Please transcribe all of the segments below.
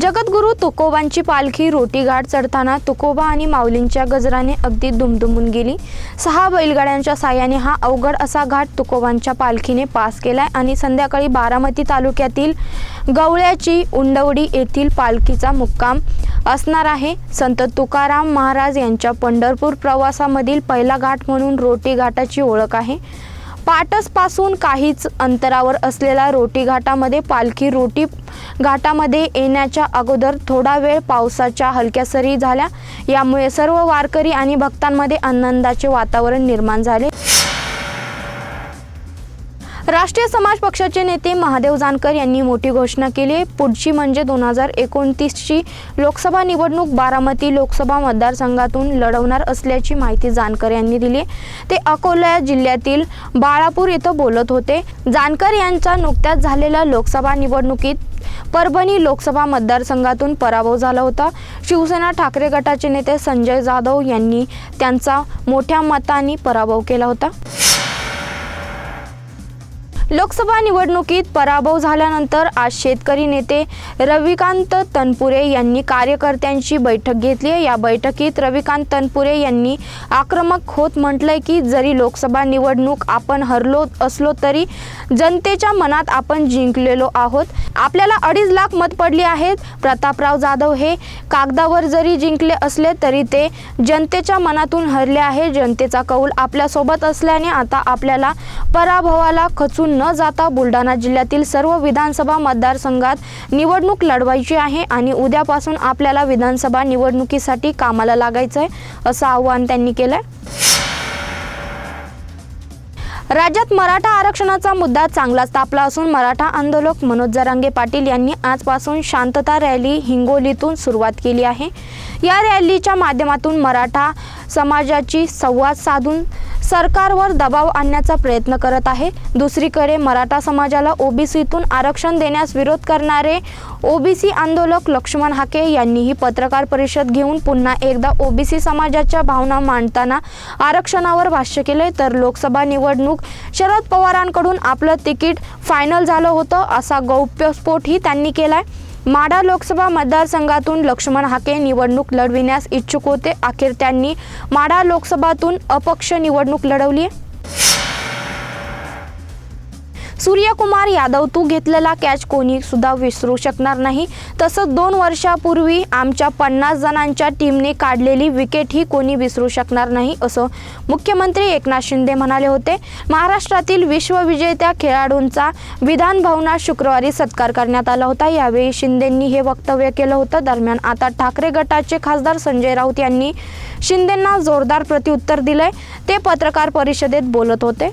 जगद्गुरू तुकोबांची पालखी रोटीघाट चढताना तुकोबा आणि माऊलींच्या गजराने अगदी दुमदुमून गेली. सहा बैलगाड्यांच्या साह्याने हा अवघड असा घाट तुकोबांच्या पालखीने पास केलाय आणि संध्याकाळी बारामती तालुक्यातील गवळ्याची उंडवडी येथील पालखीचा मुक्काम असणार आहे. संत तुकाराम महाराज यांच्या पंढरपूर प्रवासामधील पहिला घाट म्हणून रोटी घाटाची ओळख आहे. पाटसपासून काहीच अंतरावर असलेल्या रोटी घाटामध्ये पालखी रोटी घाटामध्ये येण्याच्या अगोदर थोडा वेळ पावसाच्या हलक्या सरी झाल्या. यामुळे सर्व वारकरी आणि भक्तांमध्ये आनंदाचे वातावरण निर्माण झाले. राष्ट्रीय समाज पक्षाचे नेते महादेव जानकर यांनी मोठी घोषणा केली. आहे पुढची म्हणजे दोन हजार एकोणतीसची लोकसभा निवडणूक बारामती लोकसभा मतदारसंघातून लढवणार असल्याची माहिती जानकर यांनी दिली. ते अकोला जिल्ह्यातील बाळापूर इथं बोलत होते. जानकर यांचा नुकत्याच झालेल्या लोकसभा निवडणुकीत परभणी लोकसभा मतदारसंघातून पराभव झाला होता. शिवसेना ठाकरे गटाचे नेते संजय जाधव यांनी त्यांचा मोठ्या मताने पराभव केला होता. लोकसभा निवडणुकीत पराभव झाल्यानंतर आज शेतकरी नेते रविकांत तनपुरे यांनी कार्यकर्त्यांची बैठक घेतली आहे. या बैठकीत रविकांत तनपुरे यांनी आक्रमक होत म्हटलंय की जरी लोकसभा निवडणूक आपण हरलो असलो तरी जनतेच्या मनात आपण जिंकलेलो आहोत. आपल्याला अडीच लाख मत पडली आहेत. प्रतापराव जाधव हे कागदावर जरी जिंकले असले तरी ते जनतेच्या मनातून हरले आहे. जनतेचा कौल आपल्यासोबत असल्याने आता आपल्याला पराभवाला खचून न जाता बुलढाणा जिल्ह्यातील सर्व विधानसभा मतदारसंघात निवडणूक लढवायची आहे आणि उद्यापासून आपल्याला विधानसभा निवडणुकीसाठी कामाला लागायचं आहे असं आवाहन त्यांनी केलंय. राज्यात मराठा आरक्षणाचा मुद्दा चांगलाच तापला असून मराठा आंदोलक मनोज जरांगे पाटील यांनी आजपासून शांतता रॅली हिंगोलीतून सुरुवात केली आहे. या रॅलीच्या माध्यमातून मराठा समाजाची संवाद साधून सरकारवर दबाव आणण्याचा प्रयत्न करत आहे. दुसरीकडे मराठा समाजाला ओबीसीतून आरक्षण देण्यास विरोध करणारे ओबीसी आंदोलक लक्ष्मण हाके यांनीही पत्रकार परिषद घेऊन पुन्हा एकदा ओबीसी समाजाच्या भावना मांडताना आरक्षणावर भाष्य केले तर लोकसभा निवडणूक शरद पवारांकडून आपलं तिकीट फायनल झालं होतं असा गौप्यस्फोटही त्यांनी केलाय. माढा लोकसभा मतदारसंघातून लक्ष्मण हाके निवडणूक लढविण्यास इच्छुक होते. अखेर त्यांनी माढा लोकसभातून अपक्ष निवडणूक लढवली. आहे सूर्यकुमार यादव तू घेतलेला कॅच कोणी सुद्धा विसरू शकणार नाही. तसंच दोन वर्षापूर्वी आमच्या पन्नास जणांच्या टीमने काढलेली विकेट ही कोणी विसरू शकणार नाही असं मुख्यमंत्री एकनाथ शिंदे म्हणाले होते. महाराष्ट्रातील विश्वविजेत्या खेळाडूंचा विधान भवनात शुक्रवारी सत्कार करण्यात आला होता. यावेळी शिंदेंनी हे वक्तव्य केलं होतं. दरम्यान आता ठाकरे गटाचे खासदार संजय राऊत यांनी शिंदेंना जोरदार प्रत्युत्तर दिलंय. ते पत्रकार परिषदेत बोलत होते.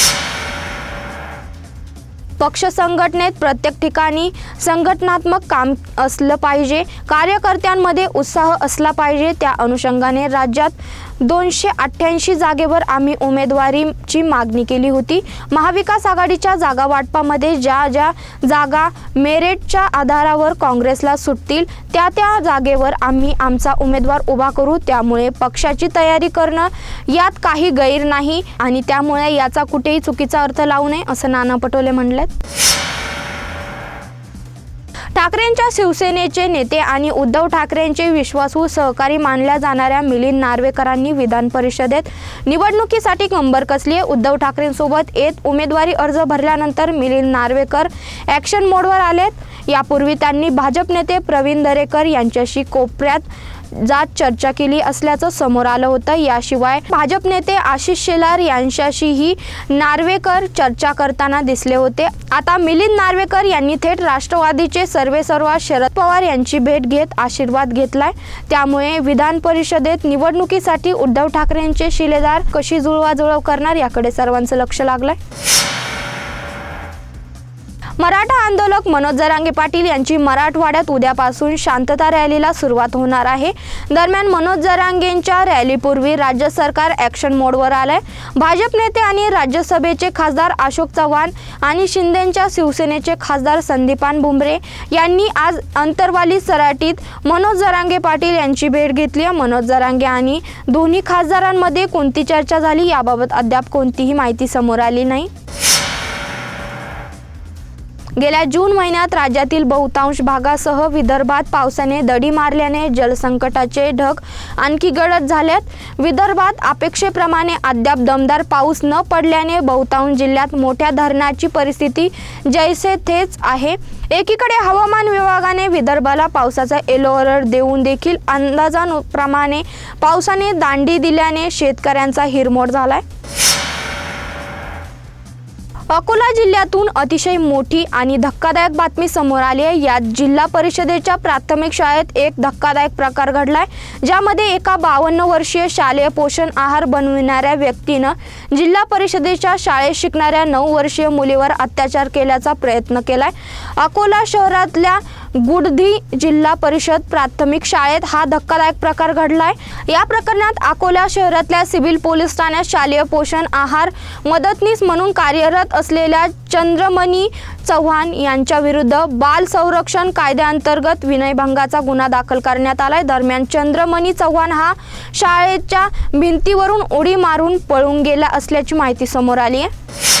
पक्ष संघटनेत प्रत्येक ठिकाणी संघटनात्मक काम असलं पाहिजे. कार्यकर्त्यांमध्ये उत्साह असला पाहिजे. त्या अनुषंगाने राज्यात दोनशे अठ्ठ्याऐंशी जागेवर आम्ही उमेदवारीची मागणी केली होती. महाविकास आघाडीच्या जागा वाटपामध्ये ज्या ज्या जागा मेरिटच्या आधारावर काँग्रेसला सुटतील त्या त्या जागेवर आम्ही आमचा उमेदवार उभा करू. त्यामुळे पक्षाची तयारी करणं यात काही गैर नाही आणि त्यामुळे याचा कुठेही चुकीचा अर्थ लावू नये असं नाना पटोले म्हणलेत. ठाकरेंच्या शिवसेनेचे नेते आणि उद्धव ठाकरेंचे विश्वासू सहकारी मानल्या जाणाऱ्या मिलिंद नार्वेकरांनी विधान परिषदेत निवडणुकीसाठी कंबर कसली आहे? उद्धव ठाकरेंसोबत येत उमेदवारी अर्ज भरल्यानंतर मिलिंद नार्वेकर ॲक्शन मोडवर आलेत. यापूर्वी त्यांनी भाजप नेते प्रवीण दरेकर यांच्याशी कोपऱ्यात जात चर्चा केली असल्याचं समोर आलं होतं. याशिवाय भाजप नेते आशिष शेलार यांच्याशीही नार्वेकर चर्चा करताना दिसले होते. आता मिलिंद नार्वेकर यांनी थेट राष्ट्रवादीचे सर्वेसर्वा शरद पवार यांची भेट घेत आशीर्वाद घेतलाय. त्यामुळे विधान परिषदेत निवडणुकीसाठी उद्धव ठाकरेंचे शिलेदार कशी जुळवाजुळव करणार याकडे सर्वांचं लक्ष लागलंय. मराठा आंदोलक मनोज जरांगे पाटील यांची मराठवाड्यात उद्यापासून शांतता रॅलीला सुरुवात होणार आहे. दरम्यान मनोज जरांगेंच्या रॅलीपूर्वी राज्य सरकार ॲक्शन मोडवर आलंय. भाजप नेते आणि राज्यसभेचे खासदार अशोक चव्हाण आणि शिंदेंच्या शिवसेनेचे खासदार संदीपान भुमरे यांनी आज अंतरवाली सराटीत मनोज जरांगे पाटील यांची भेट घेतली. आहे मनोज जरांगे आणि दोन्ही खासदारांमध्ये कोणती चर्चा झाली याबाबत अद्याप कोणतीही माहिती समोर आली नाही. गेल्या जून महिन्यात राज्यातील बहुतांश भागासह विदर्भात पावसाने दडी मारल्याने जलसंकटाचे ढग आणखी गडद झाल्यात विदर्भात अपेक्षेप्रमाणे अद्याप दमदार पाऊस न पडल्याने बहुतांश जिल्ह्यात मोठ्या धरणाची परिस्थिती जैसे थेच आहे. एकीकडे हवामान विभागाने विदर्भाला पावसाचा येलो अलर्ट देऊन देखील अंदाजाप्रमाणे पावसाने दांडी दिल्याने शेतकऱ्यांचा हिरमोड झालाय. अकोला जिल्ह्यातून अतिशय मोठी आणि धक्कादायक बातमी समोर आली आहे. यात जिल्हा परिषदेच्या प्राथमिक शाळेत एक धक्कादायक प्रकार घडलाय ज्यामध्ये एका बावन्न वर्षीय शालेय पोषण आहार बनविणाऱ्या व्यक्तीनं जिल्हा परिषदेच्या शाळेत शिकणाऱ्या नऊ वर्षीय मुलीवर अत्याचार केल्याचा प्रयत्न केलाय. अकोला शहरातल्या गुडधी जिल्हा परिषद प्राथमिक शाळेत हा धक्कादायक प्रकार घडलाय. या प्रकरणात अकोला शहरातल्या सिव्हिल पोलीस ठाण्यात शालेय पोषण आहार मदतनीस म्हणून कार्यरत असलेल्या चंद्रमणी चव्हाण यांच्या विरुद्ध बाल संरक्षण कायद्याअंतर्गत विनयभंगाचा गुन्हा दाखल करण्यात आलाय. दरम्यान चंद्रमणी चव्हाण हा शाळेच्या भिंतीवरून उडी मारून पळून गेला असल्याची माहिती समोर आली आहे.